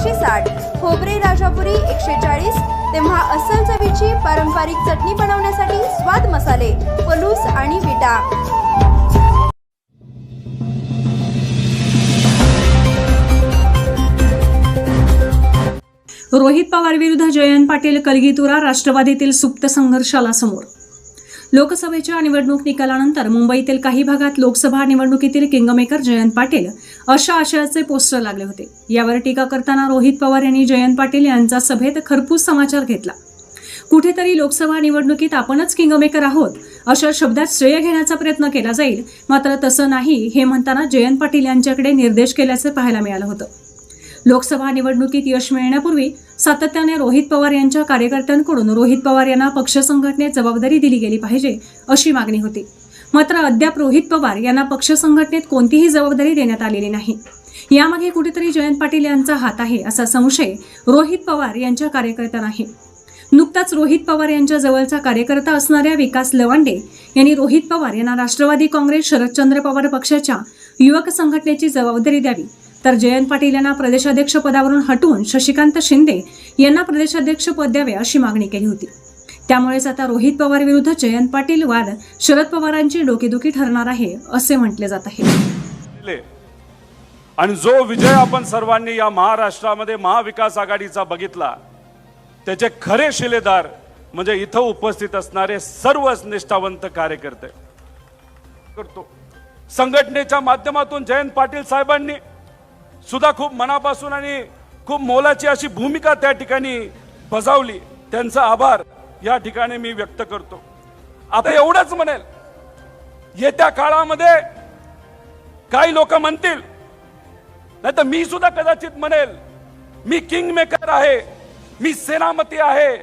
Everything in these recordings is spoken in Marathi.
एकशे साठ खोबरे राजापुरी एकशे चाळीस तेव्हा अस्सल चवीची पारंपरिक चटणी बनवण्यासाठी स्वाद मसाले पलूस आणि विटा. रोहित पवार विरुद्ध जयंत पाटील कलगीतुरा राष्ट्रवादीतील सुप्त संघर्षाला समोर. लोकसभेच्या निवडणूक निकालानंतर मुंबईतील काही भागात लोकसभा निवडणुकीतील किंगमेकर जयंत पाटील अशा आशयाचे पोस्टर लागले होते. यावर टीका करताना रोहित पवार यांनी जयंत पाटील यांचा सभेत खरपूस समाचार घेतला. कुठेतरी लोकसभा निवडणुकीत आपणच किंगमेकर आहोत अशा शब्दात श्रेय घेण्याचा प्रयत्न केला जाईल मात्र तसं नाही हे म्हणताना जयंत पाटील यांच्याकडे निर्देश केल्याचे पाहायला मिळालं होतं. लोकसभा निवडणुकीत यश मिळण्यापूर्वी सातत्याने रोहित पवार यांच्या कार्यकर्त्यांकडून रोहित पवार यांना पक्ष संघटनेत जबाबदारी दिली गेली पाहिजे अशी मागणी होती. मात्र अद्याप रोहित पवार यांना पक्ष संघटनेत कोणतीही जबाबदारी देण्यात आलेली नाही. यामागे कुठेतरी जयंत पाटील यांचा हात आहे असा संशय रोहित पवार यांच्या कार्यकर्त्यांना आहे नुकताच रोहित पवार यांच्या जवळचा कार्यकर्ता असणाऱ्या विकास लवांडे यांनी रोहित पवार यांना राष्ट्रवादी काँग्रेस शरदचंद्र पवार पक्षाच्या युवक संघटनेची जबाबदारी द्यावी तर जयंत पाटील यांना प्रदेशाध्यक्ष पदावरून हटवून शशिकांत शिंदे यांना प्रदेशाध्यक्ष पद द्यावे अशी मागणी केली होती. त्यामुळेच आता रोहित पवार विरुद्ध जयंत पाटील वाद शरद पवारांची डोकेदुखी ठरणार आहे असे म्हटले जात आहे. आणि जो विजय आपण सर्वांनी या महाराष्ट्रामध्ये महाविकास आघाडीचा बघितला त्याचे खरे शिलेदार म्हणजे इथं उपस्थित असणारे सर्वच निष्ठावंत कार्यकर्ते. करतो. संघटनेच्या माध्यमातून जयंत पाटील साहेबांनी सुद्धा खूप मनापासून आणि खूप मोलाची अशी भूमिका त्या ठिकाणी बजावली. त्यांचा आभार या ठिकाणी मी व्यक्त करतो. आता एवढंच म्हणेल येत्या काळामध्ये काही लोक म्हणतील नाही तर मी सुद्धा कदाचित म्हणेल मी किंग मेकर आहे मी सेनापती आहे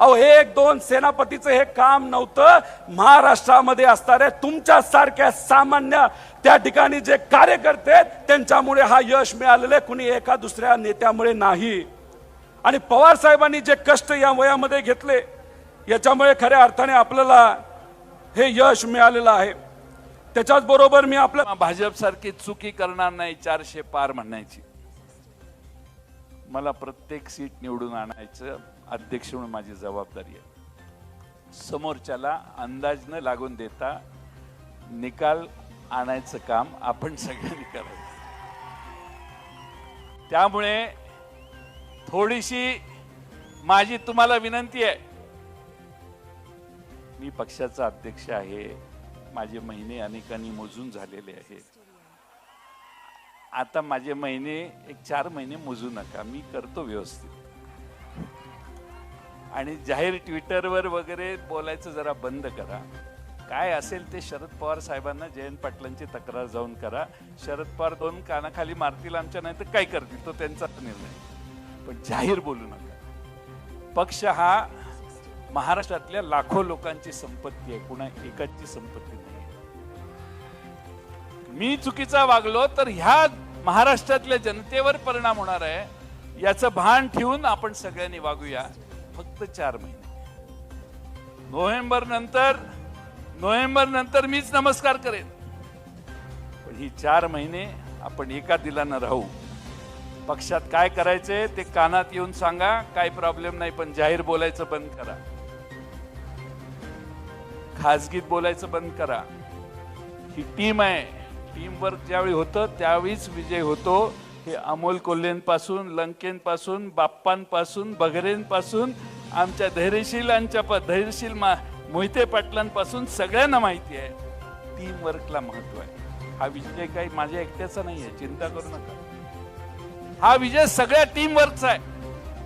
अहो हे एक दोन सेनापतीचं हे काम नव्हतं. महाराष्ट्रामध्ये असणाऱ्या तुमच्या सारख्या सामान्य त्या ठिकाणी जे कार्यकर्ते त्यांच्यामुळे हा यश मिळालेलं आहे. कुणी एका दुसऱ्या नेत्यामुळे नाही. आणि पवार साहेबांनी जे कष्ट या वयामध्ये घेतले याच्यामुळे खऱ्या अर्थाने आपल्याला हे यश मिळालेलं आहे. त्याच्याच बरोबर मी आपलं भाजप सारखी चुकी करणार नाही चारशे पार म्हणायची मला प्रत्येक सीट निवडून आणायचं अध्यक्ष म्हणून माझी जबाबदारी आहे. समोरच्याला अंदाज न लागून देता निकाल आणायचं काम आपण सगळ्यांनी करायचं. त्यामुळे थोडीशी माझी तुम्हाला विनंती आहे. मी पक्षाचा अध्यक्ष आहे. माझे महिने अनेकांनी मोजून झालेले आहेत. आता माझे महिने एक चार महिने मोजू नका. मी करतो व्यवस्थित. आणि जाहीर ट्विटरवर वगैरे बोलायचं जरा बंद करा. काय असेल ते शरद पवार साहेबांना जयंत पाटलांची तक्रार जाऊन करा. शरद पवार दोन कानाखाली मारतील आमच्या नाही तर काय करतील? तो त्यांचा निर्णय. पण जाहीर बोलू नका. पक्ष हा महाराष्ट्रातल्या लाखो लोकांची संपत्ती आहे. कुणा एकाची संपत्ती नाही मी चुकीचा वागलो तर ह्या महाराष्ट्रातल्या जनतेवर परिणाम होणार आहे याचं भान ठेवून आपण सगळ्यांनी वागूया फक्त चार महिने. नोव्हेंबर नंतर नोव्हेंबर नंतर मीच नमस्कार करेन. पण ही चार महिने आपण एका दिलानं राहू. पक्षात काय करायचंय ते कानात येऊन सांगा काय प्रॉब्लेम नाही पण जाहीर बोलायचं बंद करा. खाजगीत बोलायचं बंद करा. ही टीम आहे. टीमवर्क ज्यावेळी होतं त्यावेळीच विजय होतो. हे अमोल कोल्हेंपासून लंकेंपासून बाप्पांपासून बगरेंपासून आमच्या धैर्यशीलांच्या प धैर्यशील मा मोहिते पाटलांपासून सगळ्यांना माहिती आहे. टीमवर्कला महत्त्व महत्त्व आहे. हा विजय काही माझ्या एकट्याचा नाही आहे चिंता करू नका. हा विजय सगळ्या टीमवर्कचा आहे.